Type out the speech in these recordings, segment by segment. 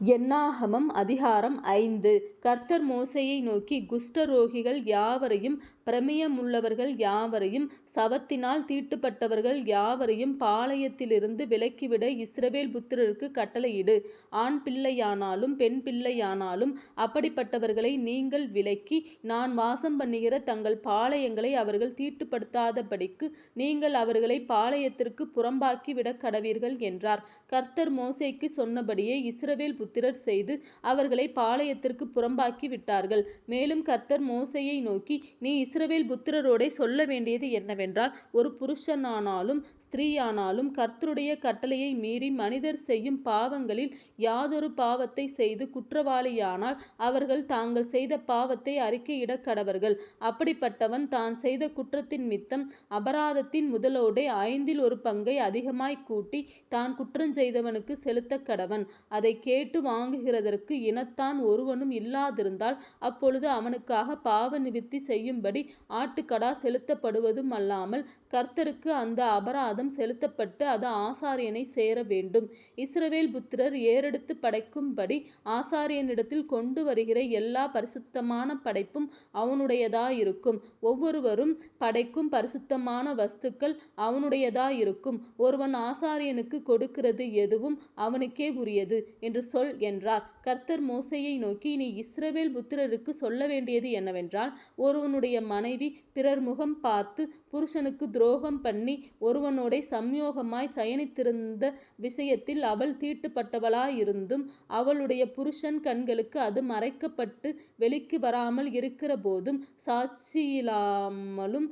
என்னாகமம் அதிகாரம் ஐந்து கர்த்தர் மோசையை நோக்கி குஷ்டரோகிகள் யாவரையும் பிரமேயமுள்ளவர்கள் யாவரையும் சவத்தினால் தீட்டுப்பட்டவர்கள் யாவரையும் பாளையத்திலிருந்து விலக்கிவிட இஸ்ரவேல் புத்திரருக்கு கட்டளையிடு. ஆண் பிள்ளையானாலும் பெண் பிள்ளையானாலும் அப்படிப்பட்டவர்களை நீங்கள் விலக்கி நான் வாசம் பண்ணுகிற தங்கள் பாளையங்களை அவர்கள் தீட்டுப்படுத்தாதபடிக்கு நீங்கள் அவர்களை பாளையத்திற்கு புறம்பாக்கி விட கடவீர்கள் என்றார். கர்த்தர் மோசைக்கு சொன்னபடியே இஸ்ரவேல் புத்திரர் செய்து அவர்களை பாளையத்திற்கு புறம்பாக்கி விட்டார்கள். மேலும் கர்த்தர் மோசையை நோக்கி நீ இஸ்ரவேல் புத்திரரோடே சொல்ல வேண்டியது என்னவென்றால் ஒரு புருஷனானாலும் ஸ்திரீயானாலும் கர்த்தருடைய கட்டளையை மீறி மனிதர் செய்யும் பாவங்களில் யாதொரு பாவத்தை செய்து குற்றவாளியானால் அவர்கள் தாங்கள் செய்த பாவத்தை அறிக்கையிட கடவர்கள் அப்படிப்பட்டவன் தான் செய்த குற்றத்தினிமித்தம் அபராதத்தின் முதலோடே ஐந்தில் ஒரு பங்கை அதிகமாய்க் கூட்டி தான் குற்றஞ்செய்தவனுக்கு செலுத்த கடவன் அதை கேட்டு வாங்குகிறதற்கு இனத்தான் ஒருவனும் இல்லாதிருந்தால் அப்பொழுது அவனுக்காகப் பாவநிவிர்த்தி செய்யும்படி ஆட்டுக்கடா செலுத்தப்படுவதும் அல்லாமல் கர்த்தருக்கு அந்த அபராதம் செலுத்தப்பட்டு அது ஆசாரியனை சேர வேண்டும். இஸ்ரவேல் புத்திரர் ஏறெடுத்து படைக்கும்படி ஆசாரியனிடத்தில் கொண்டு வருகிற எல்லா பரிசுத்தமான படைப்பும் அவனுடையதாயிருக்கும். ஒவ்வொருவரும் படைக்கும் பரிசுத்தமான வஸ்துக்கள் அவனுடையதாயிருக்கும். ஒருவன் ஆசாரியனுக்கு கொடுக்கிறது எதுவும் அவனுக்கே உரியது என்று சொல் என்றார். கர்த்தர் மோசையை நோக்கி நீ இஸ்ரவேல் சொல்ல வேண்டியது என்னவென்றால் ஒருவனுடைய மனைவி பிறர் முகம் பார்த்து புருஷனுக்கு துரோகம் பண்ணி ஒருவனோட சம்யோகமாய் சயனித்திருந்த விஷயத்தில் அவள் தீட்டுப்பட்டவளாயிருந்தும் அவளுடைய புருஷன் கண்களுக்கு அது மறைக்கப்பட்டு வெளிக்கு வராமல் இருக்கிறபோதும் சாட்சியில்லாமலும்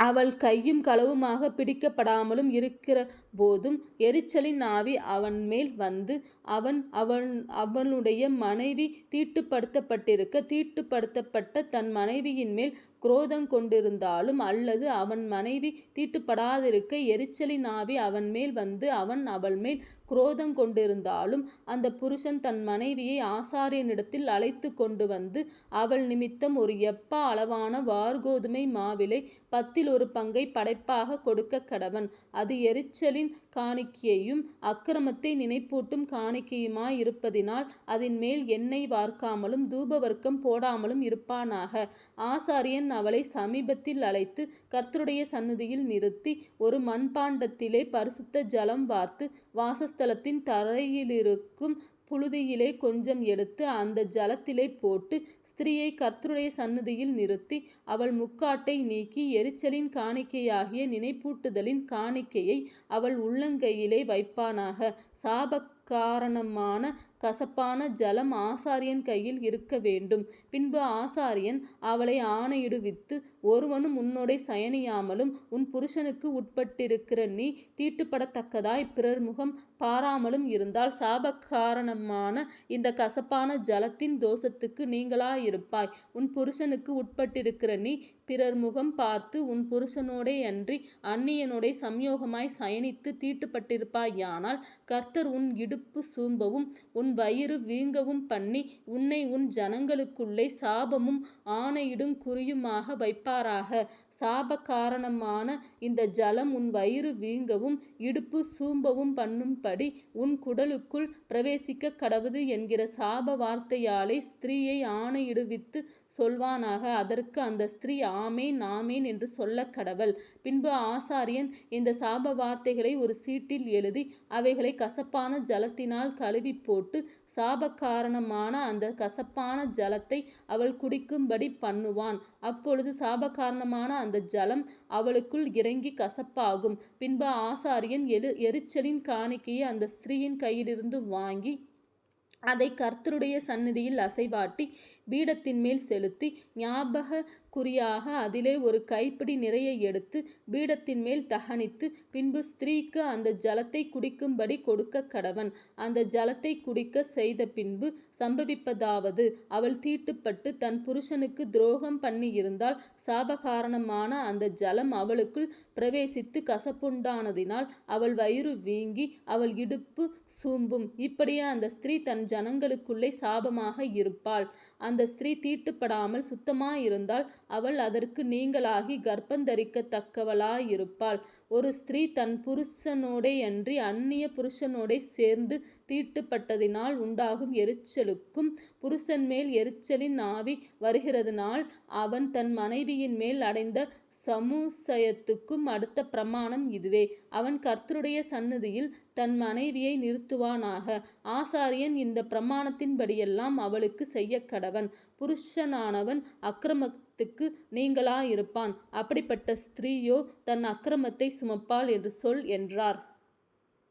அவள் கையும் களவுமாக பிடிக்கப்படாமலும் இருக்கிற போதும் எரிச்சலின் ஆவி அவன் மேல் வந்து அவன் அவன் அவனுடைய மனைவி தீட்டுப்படுத்தப்பட்டிருக்க தீட்டுப்படுத்தப்பட்ட தன் மனைவியின் மேல் குரோதம் கொண்டிருந்தாலும் அல்லது அவன் மனைவி தீட்டுப்படாதிருக்க எரிச்சலின் ஆவி அவன் மேல் வந்து அவன் அவள் மேல் குரோதம் கொண்டிருந்தாலும் அந்த புருஷன் தன் மனைவியை ஆசாரியனிடத்தில் அழைத்துக்கொண்டு வந்து அவள் நிமித்தம் ஒரு எப்பா அளவான வார்கோதுமை மாவிலை பத்தில் ஒரு பங்கை படைப்பாக கொடுக்க கடவன் அது எரிச்சலின் காணிக்கையும் அக்கிரமத்தை நினைப்பூட்டும் காணிக்கையுமாய் இருப்பதினால் அதன் மேல் எண்ணெய் வார்க்காமலும் தூபவர்க்கம் போடாமலும் இருப்பானாக. ஆசாரியன் அவளை சமீபத்தில் அழைத்து கர்த்தருடைய சந்நிதியில் நிறுத்தி ஒரு மண்பாண்டத்திலே பரிசுத்த ஜலம் வார்த்து வாசஸ்தலத்தின் தரையிலிருக்கும் புழுதியிலே கொஞ்சம் எடுத்து அந்த ஜலத்திலே போட்டு ஸ்திரீயை கர்த்தருடைய சந்நிதியில் நிறுத்தி அவள் முக்காட்டை நீக்கி எரிச்சலின் காணிக்கையாகிய நினைப்பூட்டுதலின் காணிக்கையை அவள் உள்ளங்கையிலே வைப்பானாக. சாபகாரணமான கசப்பான ஜலம் ஆசாரியன் கையில் இருக்க வேண்டும் பின்பு ஆசாரியன் அவளை ஆணையிடுவித்து ஒருவனும் உன்னோடே சயனியாமலும் உன் புருஷனுக்கு உட்பட்டிருக்கிற நீ தீட்டுப்படத்தக்கதாய் பிறர் முகம் பாராமலும் இருந்தால் காரணமான இந்த கசப்பான ஜலத்தின் தோஷத்துக்கு நீங்களாயிருப்பாய் உன் புருஷனுக்கு உட்பட்டிருக்கிற நீ பிறர் முகம் பார்த்து உன் புருஷனோடே அன்றி அந்நியனோடே சம்யோகமாய் சயனித்து தீட்டுப்பட்டிருப்பாயானால் கர்த்தர் உன் இடுப்பு சூம்பவும் உன் வயிறு வீங்கவும் பண்ணி உன்னை உன் ஜனங்களுக்குள்ளே சாபமும் ஆணையிடும் குறியுமாக வைப்பாராக. சாப காரணமான இந்த ஜலம் உன் வயிறு வீங்கவும் இடுப்பு சூம்பவும் பண்ணும்படி உன் குடலுக்குள் பிரவேசிக்க கடவுது என்கிற சாப வார்த்தையாலே ஸ்திரீயை ஆணையிடுவித்துச் சொல்வானாக. அதற்கு அந்த ஸ்திரீ ஆமேன் ஆமேன் என்று சொல்ல கடவுள் பின்பு ஆசாரியன் இந்த சாப வார்த்தைகளை ஒரு சீட்டில் எழுதி அவைகளை கசப்பான ஜலத்தினால் கழுவிப் போட்டு சாப காரணமான அந்த கசப்பான ஜலத்தை அவள் குடிக்கும்படி பண்ணுவான். அப்பொழுது சாப காரணமான அந்த ஜலம் அவளுக்குள் இறங்கிக் கசப்பாகும். பின்பு ஆசாரியன் எரிச்சலின் காணிக்கையை அந்த ஸ்திரீயின் கையிலிருந்து வாங்கி அதை கர்த்தருடைய சந்நிதியில் அசைவாட்டி பீடத்தின் மேல் செலுத்தி ஞாபக குறியாக அதிலே ஒரு கைப்பிடி நிறைய எடுத்து பீடத்தின் மேல் தகனித்து பின்பு ஸ்திரீக்கு அந்த ஜலத்தை குடிக்கும்படி கொடுக்க கடவன் அந்த ஜலத்தை குடிக்க செய்த பின்பு சம்பவிப்பதாவது அவள் தீட்டுப்பட்டு தன் புருஷனுக்கு துரோகம் பண்ணியிருந்தால் சாபகாரணமான அந்த ஜலம் அவளுக்குள் பிரவேசித்து கசப்புண்டானதினால் அவள் வயிறு வீங்கி அவள் இடுப்பு சூம்பும். இப்படியே அந்த ஸ்திரீ தன் ஜனங்களுக்குள்ளே சாபமாக இருப்பாள். அந்த ஸ்திரீ தீட்டுப்படாமல் சுத்தமாயிருந்தால் அவள் அதற்கு நீங்களாகி கர்ப்பந்தரிக்கத்தக்கவளாயிருப்பாள். ஒரு ஸ்திரீ தன் புருஷனோடேயன்றி அந்நிய புருஷனோடே சேர்ந்து தீட்டுப்பட்டதினால் உண்டாகும் எரிச்சலுக்கும் புருஷன் மேல் எரிச்சலின் ஆவி வருகிறதுனால் அவன் தன் மனைவியின் மேல் அடைந்த சமுசயத்துக்கும் அடுத்த பிரமாணம் இதுவே. அவன் கர்த்தருடைய சன்னதியில் தன் மனைவியை நிறுத்துவானாக. ஆசாரியன் இந்த பிரமாணத்தின்படியெல்லாம் செய்ய கடவன் புருஷனானவன் அக்கிரமத்துக்கு நீங்கலாயிருப்பான். அப்படிப்பட்ட ஸ்திரீயோ தன் அக்கிரமத்தை சுமப்பாள் என்று சொல் என்றார்.